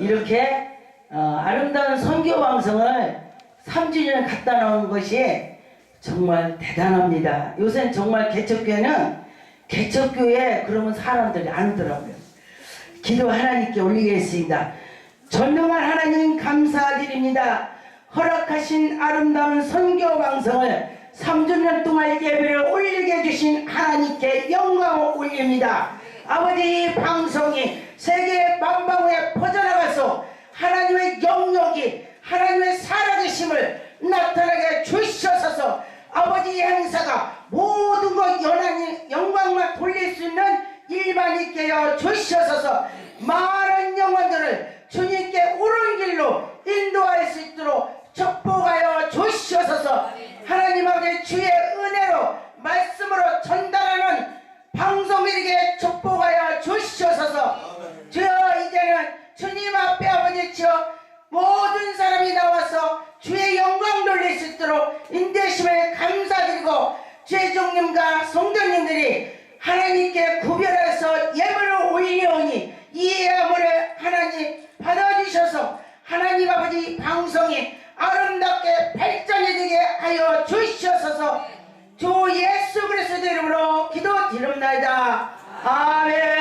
이렇게 어, 아름다운 선교 방송을 3주년 갖다 놓은 것이 정말 대단합니다. 요새는 정말 개척교회는 개척교회 그러면 사람들이 안 오더라고요. 기도 하나님께 올리겠습니다. 전능한 하나님 감사드립니다. 허락하신 아름다운 선교 방송을 3주년 동안 예배를 올리게 해주신 하나님께 영광을 올립니다. 아버지 방송이 세계 만방에 퍼져나가서 하나님의 영역이 하나님의 살아계심을 나타나게 주셔서. 아버지 행사가 모든 것 연한 영광만 돌릴 수 있는 일만 있게 하여 주셔서. 많은 영혼들을 주님께 옳은 길로 인도할 수 있도록 축복하여 주시옵소서. 하나님 아버지 주의 은혜로 말씀으로 전달하는 방송일에게 축복하여 주시옵소서. 주여 이제는 주님 앞에 아버지 주여 모든 사람이 나와서 주의 영광 돌릴 수 있도록 인대심을 감사드리고 주의 종님과 성도님들이 하나님께 구별해서 예물을 올리오니 이 예물을 하나님 받아주셔서 하나님 아버지 방송이 아름답게 발전이 되게 하여 주시옵소서. 주 예수 그리스도 이름으로 기도드립니다. 아멘